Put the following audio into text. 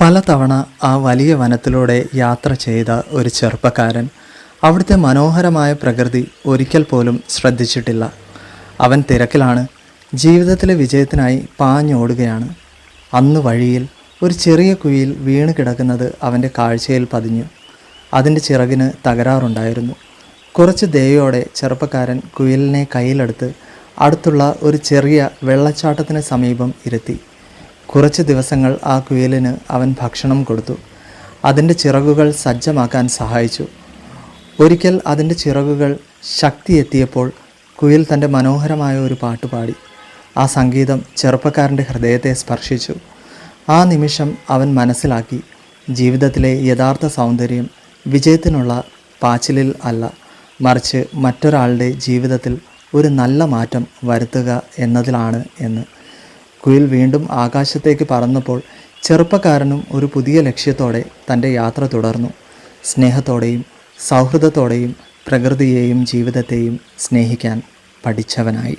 പലതവണ ആ വലിയ വനത്തിലൂടെ യാത്ര ചെയ്ത ഒരു ചെറുപ്പക്കാരൻ അവിടുത്തെ മനോഹരമായ പ്രകൃതി ഒരിക്കൽ പോലും ശ്രദ്ധിച്ചിട്ടില്ല. അവൻ തിരക്കിലാണ് ജീവിതത്തിലെ വിജയത്തിനായി പാഞ്ഞോടുകയാണ്. അന്ന് വഴിയിൽ ഒരു ചെറിയ കുഴിയിൽ വീണ് കിടക്കുന്നത് അവന്റെ കാഴ്ചയിൽ പതിഞ്ഞു. അതിന്റെ ചിറകിന് തകരാറുണ്ടായിരുന്നു. കുറച്ച് ദയോടെ ചെറുപ്പക്കാരൻ കുയിലിനെ കയ്യിലെടുത്ത് അടുത്തുള്ള ഒരു ചെറിയ വെള്ളച്ചാട്ടത്തിന് സമീപം ഇരുത്തി. കുറച്ച് ദിവസങ്ങൾ ആ കുയിലിന് അവൻ ഭക്ഷണം കൊടുത്തു. അതിന്റെ ചിറകുകൾ സജ്ജമാക്കാൻ സഹായിച്ചു. ഒരിക്കൽ അതിന്റെ ചിറകുകൾ ശക്തിയെത്തിയപ്പോൾ കുയിൽ തന്റെ മനോഹരമായ ഒരു പാട്ട് പാടി. ആ സംഗീതം ചെറുപ്പക്കാരന്റെ ഹൃദയത്തെ സ്പർശിച്ചു. ആ നിമിഷം അവൻ മനസ്സിലാക്കി ജീവിതത്തിലെ യഥാർത്ഥ സൗന്ദര്യം വിജയത്തിനുള്ള പാച്ചിലിൽ അല്ല മറിച്ച് മറ്റൊരാളുടെ ജീവിതത്തിൽ ഒരു നല്ല മാറ്റം വരുത്തുക എന്നതിലാണ് എന്ന്. കുയിൽ വീണ്ടും ആകാശത്തേക്ക് പറന്നപ്പോൾ ചെറുപ്പക്കാരനും ഒരു പുതിയ ലക്ഷ്യത്തോടെ തന്റെ യാത്ര തുടർന്നു. സ്നേഹത്തോടെയും സൗഹൃദത്തോടെയും പ്രകൃതിയെയും ജീവിതത്തെയും സ്നേഹിക്കാൻ പഠിച്ചവനായി.